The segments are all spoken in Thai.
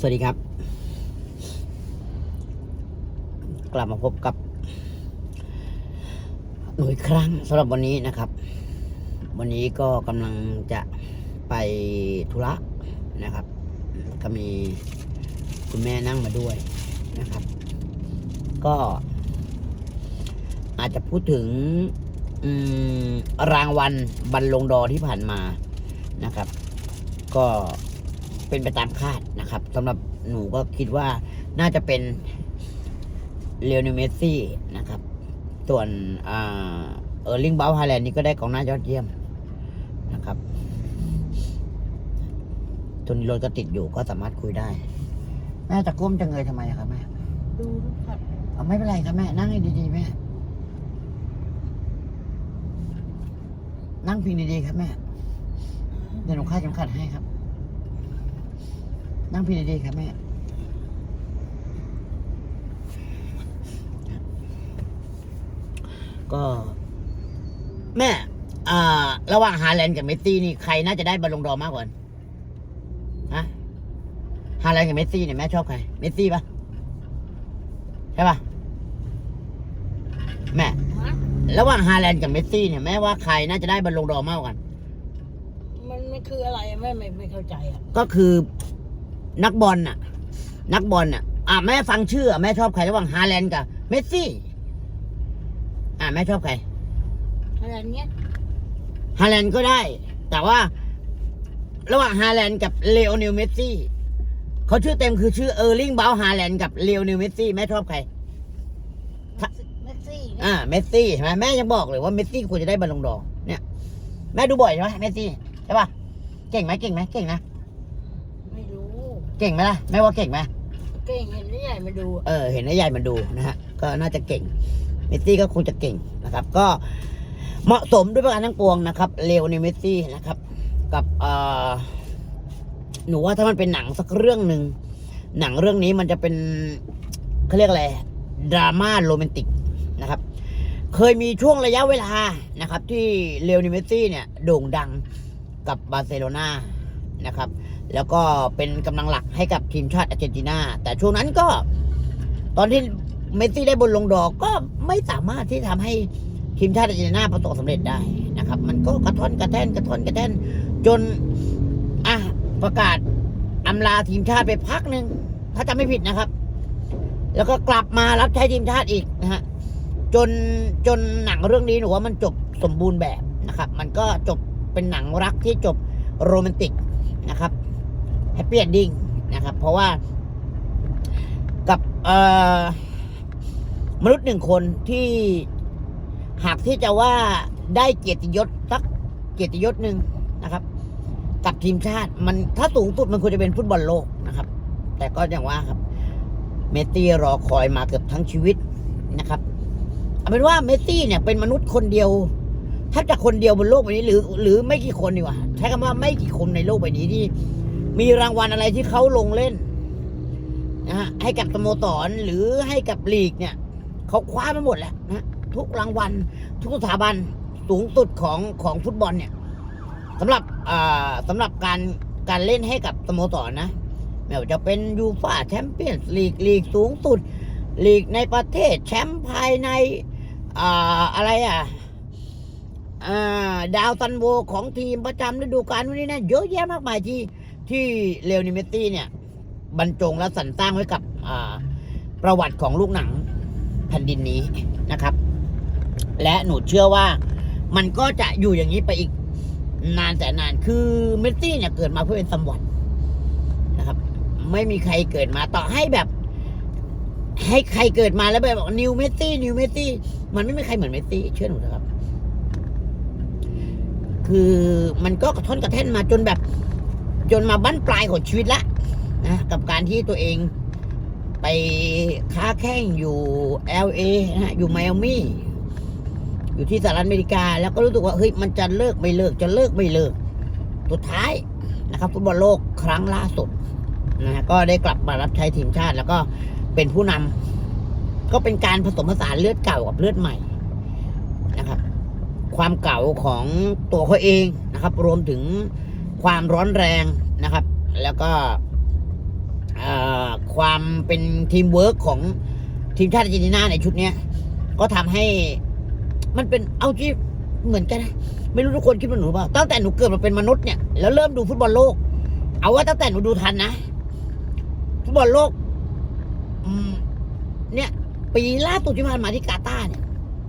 สวัสดีครับ กลับมาพบกับหน่วยครั้งสำหรับวันนี้นะครับ วันนี้ก็กำลังจะไปธุระนะครับ ก็มีคุณแม่นั่งมาด้วยนะครับ ก็อาจจะพูดถึงรางวัลบรรลงดอที่ผ่านมานะครับ ก็ เป็นไปตามคาดนะครับสำหรับหนูก็คิดว่าน่าจะเป็นเลโอเนลเมสซี่นะครับ ส่วนอ่าเออร์ลิงเบลฮาแลนด์นี่ก็ได้กองหน้ายอดเยี่ยมนะครับตัวนี้รถก็ติดอยู่ก็สามารถคุยได้ แม่จะก้มจะเงยทำไมอะครับแม่ดูทุกขัดเอาไม่เป็นไรครับแม่ นั่งให้ดีๆแม่ นั่งพิงดีๆครับแม่ เดี๋ยวหนูคาดเข็มขัดให้ครับ นั่งพิงดีๆครับแม่ก็ แม่อ่าระหว่างฮาแลนด์กับเมสซี่นี่ใครน่าจะได้บอลลงดอร์มากกว่ากันฮะฮาแลนด์กับเมสซี่เนี่ยแม่ชอบใคร เมสซี่ปะใช่ปะแม่ฮะระหว่างฮาแลนด์กับเมสซี่เนี่ยแม่ว่าใครน่าจะได้บอลลงดอร์มากกว่ากันมันมันคืออะไรอะแม่ไม่ไม่เข้าใจอะ ก็คือ นักบอลน่ะ นักบอลน่ะ อะแม่ฟังชื่ออะแม่ชอบใครระหว่างฮาแลนด์กับเมสซี่ อะแม่ชอบใครอะไรเงี้ยฮาแลนด์ก็ได้ แต่ว่า ระหว่างฮาแลนด์กับเลโอเนลเมสซี่เขาชื่อเต็มคือชื่อเออร์ลิงเบลฮาแลนด์กับเลโอเนลเมสซี่แม่ชอบใครแม็กซี่อ่าเมสซี่ใช่ไหมแม่ยังบอกเลยว่าเมสซี่ควรจะได้บอลลงดอร์เนี่ย แม่ดูบ่อยใช่ไหมเมสซี่ใช่ป่ะเก่งไหมเก่งไหมเก่งนะไม่รู้ เก่งไหมล่ะแม่ว่าเก่งไหมเก่งเห็นได้ใหญ่มาดูอะเออเห็นนายใหญ่มันดูนะฮะก็น่าจะเก่งเมสซี่ก็คงจะเก่งนะครับ ก็เหมาะสมด้วยประการทั้งปวงนะครับเลวในเมสซี่นะครับ กับเอ่อหนูว่าถ้ามันเป็นหนังสักเรื่องหนึ่งหนังเรื่องนี้มันจะเป็นเขาเรียกอะไรดราม่าโรแมนติกนะครับ เคยมีช่วงระยะเวลานะครับ ที่เลโอนิเมสซี่เนี่ย โด่งดังกับบาร์เซโลนานะครับ แล้วก็เป็นกำลังหลักให้กับทีมชาติอาร์เจนตินา แต่ช่วงนั้นก็ ตอนที่เมสซี่ได้บนลงดอกก็ไม่สามารถที่ทำให้ทีมชาติอาร์เจนตินาประสบความสำเร็จได้นะครับ มันก็กระท่อนกระแท่นกระท่อนกระแท่นจนอะประกาศอำลาทีมชาติไปพักหนึ่งถ้าจำไม่ผิดนะครับ แล้วก็กลับมารับใช้ทีมชาติอีกนะฮะจนจนหนังเรื่องนี้หนูว่ามันจบสมบูรณ์แบบนะครับ มันก็จบเป็นหนังรักที่จบโรแมนติกนะครับ แฮปปี้เอนดิ้งนะครับ เพราะว่ากับมนุษย์หนึ่งคนที่หากที่จะว่าได้เกียรติยศสักเกียรติยศหนึ่งนะครับ กับทีมชาติมันถ้าสูงสุดมันควรจะเป็นฟุตบอลโลกนะครับ แต่ก็อย่างว่าครับ เมสซี่รอคอยมาเกือบทั้งชีวิตนะครับเอาเป็นว่าเมสซี่เนี่ยเป็นมนุษย์คนเดียวถ้าจะคนเดียวบนโลกใบนี้หรือ หรือไม่กี่คนดีกว่าใช้คำว่าไม่กี่คนในโลกใบนี้ที่ มีรางวัลอะไรที่เขาลงเล่นนะฮะให้กับสโมสรหรือให้กับลีกเนี่ยเขาคว้าไปหมดแล้วนะทุกรางวัลทุกสถาบันสูงสุดของของฟุตบอลเนี่ยสำหรับอ่าสำหรับการการเล่นให้กับสโมสรนะไม่ว่าจะเป็นยูฟาแชมเปี้ยนส์ลีกลีกสูงสุดลีกในประเทศแชมป์ภายในอ่าอะไรอะอ่า ดาวซันโวของทีมประจำฤดูกาลวันนี้นะเยอะแยะมากมายที่ที่เลโอนิเมสซี่เนี่ย บรรจงและสรรสร้างไว้กับประวัติของลูกหนังแผ่นดินนี้นะครับ และหนูเชื่อว่ามันก็จะอยู่อย่างนี้ไปอีกนานแต่นานคือเมสซี่เนี่ยเกิดมาเพื่อเป็นสมวัตนะครับ ไม่มีใครเกิดมาต่อให้แบบ ให้ใครเกิดมาแล้วแบบบอกนิวเมสซี่นิวเมสซี่มันไม่มีใครเหมือนเมสซี่เชื่อหนูนะครับ คือมันก็กระท่อนกระแท่นมาจนแบบ จนมาบั้นปลายของชีวิตละนะกับการที่ตัวเองไปค้าแข่งอยู่ LA นะฮะอยู่ไมอามี่อยู่ที่สหรัฐอเมริกา แล้วก็รู้สึกว่าเฮ้ยมันจะเลิกไม่เลิกจะเลิกไม่เลิกสุดท้ายนะครับฟุตบอลโลกครั้งล่าสุดนะฮะก็ได้กลับมารับใช้ทีมชาติ แล้วก็เป็นผู้นำก็เป็นการผสมผสานเลือดเก่ากับเลือดใหม่นะครับ ความเก่าของตัวเขาเองนะครับ รวมถึงความร้อนแรงนะครับ แล้วก็ความเป็นทีมเวิร์กของทีมชาติอาร์เจนตินาในชุดนี้ก็ทำให้มันเป็นเอาที่เหมือนกัน ไม่รู้ทุกคนคิดเหมือนหนูเปล่าตั้งแต่หนูเกิดมาเป็นมนุษย์เนี่ยแล้วเริ่มดูฟุตบอลโลก เอาว่าตั้งแต่หนูดูทันนะฟุตบอลโลกเนี่ย ปีล่าสุดที่ผ่านมาที่กาตาร์เนี่ย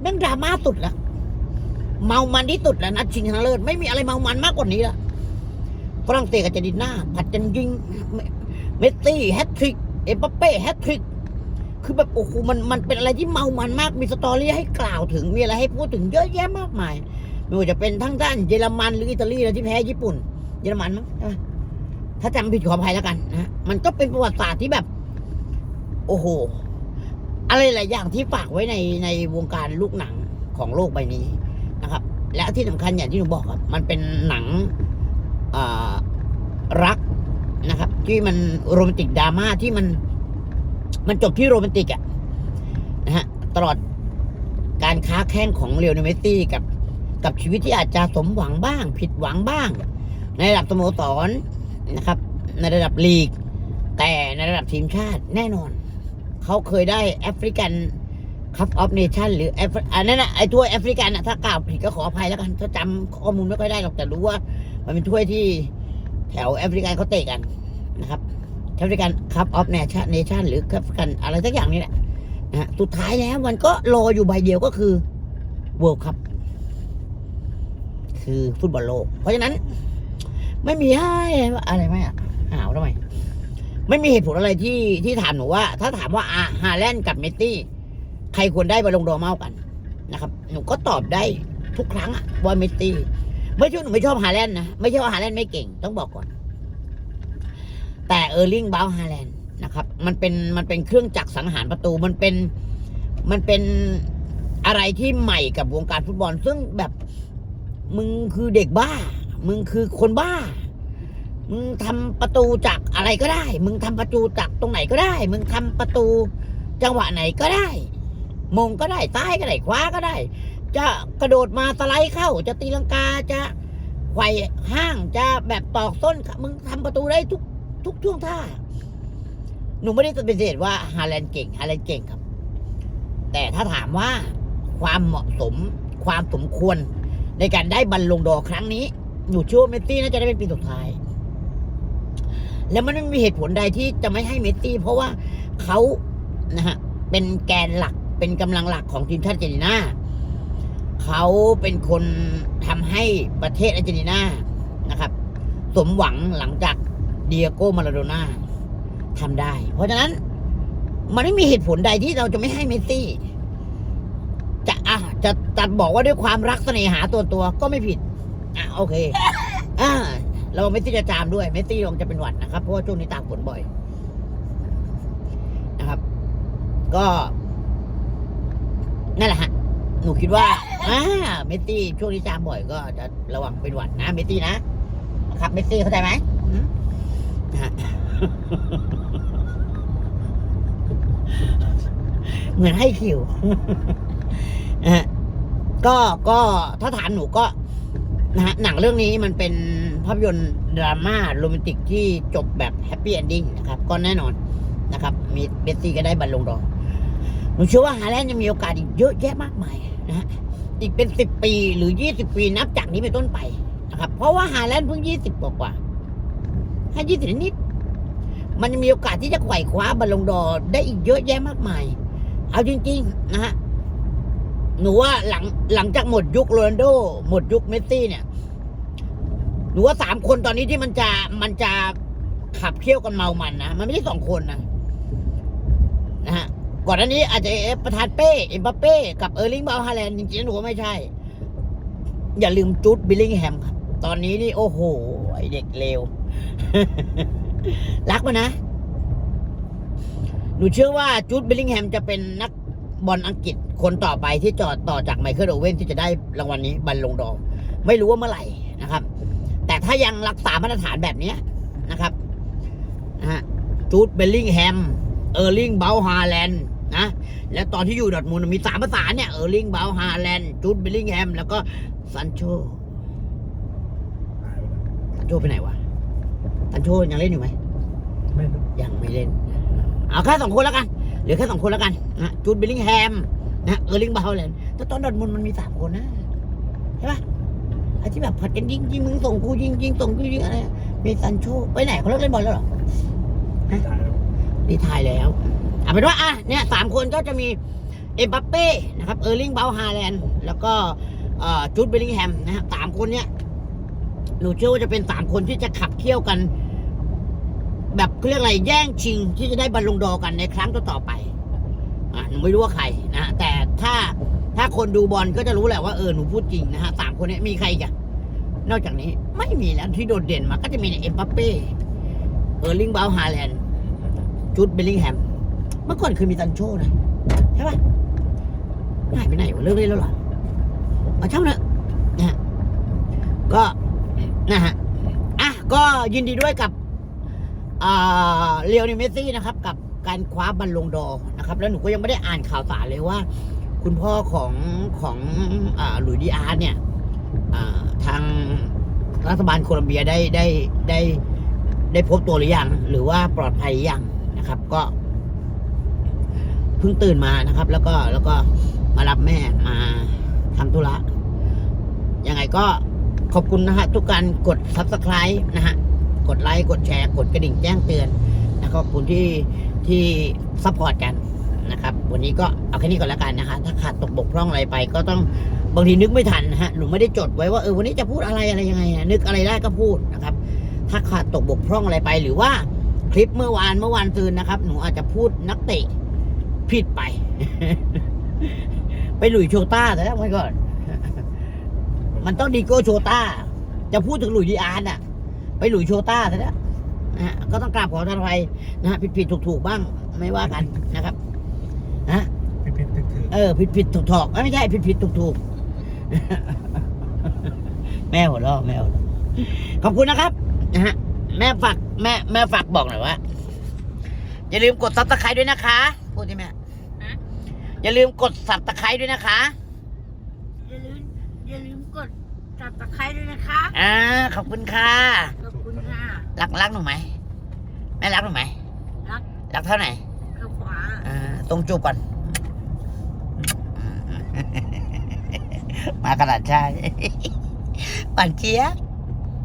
แม่งดราม่าสุดละ เมามันที่สุดแล้วนัดชิงชนะเลิศไม่มีอะไรเมามันมากกว่านี้ละฝรั่งเศสกับเจนตินาผัดกันยิง เมสซี่แฮตทริก เอ็มบัปเป้แฮตทริก คือแบบโอ้โหมันมันเป็นอะไรที่เมามันมากมีสตอรี่ให้กล่าวถึงมีอะไรให้พูดถึงเยอะแยะมากมายไม่ว่าจะเป็นทั้งด้านเยอรมันหรืออิตาลีนะที่แพ้ญี่ปุ่น เยอรมันมั้งถ้าจำผิดขออภัยแล้วกันนะมันก็เป็นประวัติศาสตร์ที่แบบ โอ้โห อะไรหลายอย่างที่ฝากไว้ในในวงการลูกหนังของโลกใบนี้ นะครับ และที่สำคัญอย่างที่หนูบอกครับมันเป็นหนังรักนะครับ ที่มันโรแมนติกดราม่าที่มัน มันจบที่โรแมนติกอะนะฮะตลอดการค้าแข่งของเรียวเนลเมสซี่กับกับชีวิตที่อาจจะสมหวังบ้าง ผิดหวังบ้าง ในระดับสโมสรนะครับ ในระดับลีก แต่ในระดับทีมชาติแน่นอน เขาเคยได้แอฟริกัน คัพออฟเนชั่นหรือแอฟอันนั้นนะไอ้ถ้วยแอฟริกันนะถ้ากล่าวผิดก็ขออภัยแล้วกันถ้าจำข้อมูลไม่ค่อยได้หรอกแต่รู้ว่า มันเป็นถ้วยที่แถวแอฟริกันเขาเตะกันนะครับแอฟริกันคัพออฟเนชั่นเนชั่นหรือแอฟริกันอะไรสักอย่างนี่แหละนะฮะสุดท้ายแล้วมันก็รออยู่ใบเดียวก็คือเวิลด์คัพคือฟุตบอลโลก เพราะฉะนั้น ไม่มีให้อะไรไหมอะหาวทำไมไม่มีเหตุผลอะไรที่ที่ถามหนูว่า ถ้าถามว่าอาฮาแลนด์กับเมสซี่ ใครควรได้บอลลงดอเมากันนะครับ หนูก็ตอบได้ทุกครั้งอะว่าเมสซี่ไม่ใช่หนูไม่ชอบฮาแลนด์นะไม่ใช่ว่าฮาแลนด์ไม่เก่งต้องบอกก่อน แต่เออร์ลิงบาฮาแลนด์นะครับ มันเป็นมันเป็นเครื่องจักรสังหารประตูมันเป็นมันเป็นอะไรที่ใหม่กับวงการฟุตบอล ซึ่งแบบมึงคือเด็กบ้า มึงคือคนบ้า มึงทำประตูจากอะไรก็ได้ มึงทำประตูจากตรงไหนก็ได้ มึงทำประตูจังหวะไหนก็ได้ มงก็ได้ซ้ายก็ได้ขวาก็ได้ จะกระโดดมาสไลด์เข้า จะตีลังกาจะไขว่ห้างจะแบบตอกส้นมึงทำประตูได้ทุกทุกช่วงท่า หนูไม่ได้ปฏิเสธว่าฮาแลนด์เก่งฮาแลนด์เก่งครับ แต่ถ้าถามว่าความเหมาะสมความสมควรในการได้บอลลงดอครั้งนี้หนูเชื่อว่าเมสซี่น่าจะได้เป็นปีสุดท้าย แล้วมันไม่มีเหตุผลใดที่จะไม่ให้เมสซี่เพราะว่าเขานะฮะเป็นแกนหลัก เป็นกำลังหลักของทีมชาติเจนตินาเขาเป็นคนทำให้ประเทศอาร์เจนตินานะครับ สมหวังหลังจากเดียโก้มาราโดน่าทำได้ เพราะฉะนั้นมันไม่มีเหตุผลใดที่เราจะไม่ให้เมสซี่ จะอะจะจะบอกว่าด้วยความรักเสน่หาตัวตัวก็ไม่ผิด อะโอเค อ่าเราเมสซี่จะจามด้วยเมสซี่ลงจะเป็นหวัดนะครับ เพราะว่าช่วงนี้ตากฝนบ่อย นะครับ ก็ นั่นแหละฮะ หนูคิดว่าอ่าเมสซี่ช่วงนี้จามบ่อยก็จะระวังเป็นหวัดนะเมสซี่นะครับเมสซี่เข้าใจไหมฮะเหมือนให้คิวนะฮะก็ก็ถ้าถามหนูก็นะฮะหนังเรื่องนี้มันเป็นภาพยนตร์ดราม่าโรแมนติกที่จบแบบแฮปปี้เอนดิ้งนะครับ ก็แน่นอนนะครับ มีเบสซี่ก็ได้บอลลงดอ ร์หนูเชื่อว่าฮาแลนด์ยังมีโอกาสอีกเยอะแยะมากมายนะฮะอีกเป็นสิบปีหรือยี่สิบปีนับจากนี้เป็นต้นไปนะครับ เพราะว่าฮาแลนด์เพิ่งยี่สิบกว่าให้ยี่สิบนิด มันยังมีโอกาสที่จะไขว่คว้าบอลลงดอร์ได้อีกเยอะแยะมากมาย เอาจริง ๆ นะฮะหนูว่าหลังหลังจากหมดยุคโรนัลโด หมดยุคเมสซี่เนี่ย หนูว่าสามคนตอนนี้ที่มันจะมันจะขับเคี่ยวกันเมามันนะ มันไม่ได้สองคนนะ ก่อนหน้านี้อาจจะเอฟประธานเป้ เอ็มบัปเป้ กับเออร์ลิงบาฮาแลนด์จริงๆหนูไม่ใช่ อย่าลืมจูดบิลลิงแฮมครับ ตอนนี้นี่โอ้โห ไอเด็กเลว รักมันนะ หนูเชื่อว่าจูดบิลลิงแฮมจะเป็นนักบอลอังกฤษคนต่อไปที่จอดต่อจากไมเคิลโอเว่นที่จะได้รางวัลนี้บัลลงดอร์ไม่รู้ว่าเมื่อไหร่นะครับ แต่ถ้ายังรักษามาตรฐานแบบนี้นะครับนะฮะจูดเบลลิงแฮมเออร์ลิงเบลฮาแลนด์ นะ และตอนที่อยู่ดอร์ทมูลมีสามภาษาเนี่ยเออร์ลิงเบลฮาแลนด์จูดเบลลิงแฮมแล้วก็ซันโชซันโชไปไหนวะซันโชยังเล่นอยู่ไหมไม่รู้ยังไม่เล่น เอาแค่สองคนแล้วกันเหลือแค่สองคนแล้วกันนะจูดบิลลิงแฮมนะเออร์ลิงบาฮาแลนด์แต่ตอนดอร์ทมุนด์มันมีสามคนนะใช่ปะไอ้ที่แบบผัดกันยิงยิงมึงส่งกูยิงยิงส่งกูยิงอะไรอะมีซันโชไปไหนเขาเลิกเล่นบอลแล้วเหรอไม่ตายแล้วดีทายแล้ว เอาเป็นว่าอะเนี่ยสามคนก็จะมีเอ็มบัปเป้นะครับเออร์ลิงบาฮาแลนด์แล้วก็จูดเบลลิงแฮมนะฮะสามคนเนี่ยหนูเชื่อว่าจะเป็นสามคนที่จะขับเคี่ยวกัน แบบเรียกอะไรแย่งชิงที่จะได้บอลลงดอกันในครั้งต่อๆไปอะหนูไม่รู้ว่าใครนะฮะแต่ถ้าถ้าคนดูบอลก็จะรู้แหละว่าเออหนูพูดจริงนะฮะสามคนนี้มีใครอีกอะนอกจากนี้ไม่มีแล้วที่โดดเด่นมาก็จะมีเอ็มบัปเป้เออร์ลิงบาฮาแลนด์จูดเบลลิงแฮม เมื่อก่อนเคยมีซันโชนะใช่ปะหายไปไหนวะเลิกเล่นแล้วเหรอเอาช่างเถอะนะฮะก็นะฮะอะก็ยินดีด้วยกับเลียวนิเมซี่นะครับ กับการคว้าบอลลงดอนะครับ แล้วหนูก็ยังไม่ได้อ่านข่าวสารเลยว่า คุณพ่อของของอหลุยดีอาร์เนี่ยทางรัฐบาลโคลัมเบียได้ได้ได้ได้พบตัวหรือยังหรือว่าปลอดภัยยังนะครับ ก็ เพิ่งตื่นมานะครับ แล้วก็แล้วก็มารับแม่มาทำธุระยังไงก็ขอบคุณนะฮะทุกการกด subscribe นะฮะกดไลค์กดแชร์ กดกระดิ่งแจ้งเตือนนะขอบคุณที่ที่ซัพพอร์ตกันนะครับ วันนี้ก็เอาแค่นี้ก่อนแล้วกันนะคะถ้าขาดตกบกพร่องอะไรไป ก็ต้องบางทีนึกไม่ทันนะฮะหนูไม่ได้จดไว้ว่าเออวันนี้จะพูดอะไรอะไรยังไงนะนึกอะไรได้ก็พูดนะครับ ถ้าขาดตกบกพร่องอะไรไปหรือว่าคลิปเมื่อวานเมื่อวานซืนนะครับ หนูอาจจะพูดนักเตะ ผิดไป ไปหลุยส์โชต้าแต่แล้วไว้ก่อนมันต้องดีโก้โชต้า จะพูดถึงหลุยส์ดีอาร์น่ะ ไปหลุยส์โชต้าซะแล้วนะฮะก็ต้องกราบขอทานภัยนะฮะผิดผิดถูกถูกๆบ้างไม่ว่ากันนะครับนะผิดผิดถึกถือเออผิดผิดถูกถอกไม่ใช่ผิดผิดถูกถูกแม่หัวเราะแม่หัวเราะขอบคุณนะครับนะฮะแม่ฝากแม่แม่ฝากบอกหน่อยว่าอย่าลืมกดซับสไครต์ด้วยนะคะพูดที่แม่ อย่าลืมกดซับสไครต์ด้วยนะคะ อย่าลืมอย่าลืมกดจับตะไคร้ด้วยนะคะอ่า ขอบคุณค่ะ ขอบคุณค่ะรักรักหนูไหมแม่รักหนูไหมรักรักเท่าไหร่ข้างขวาอ่าตรงจูบก่อน มากระดาษใช่ ปั่นเจี๊ยบ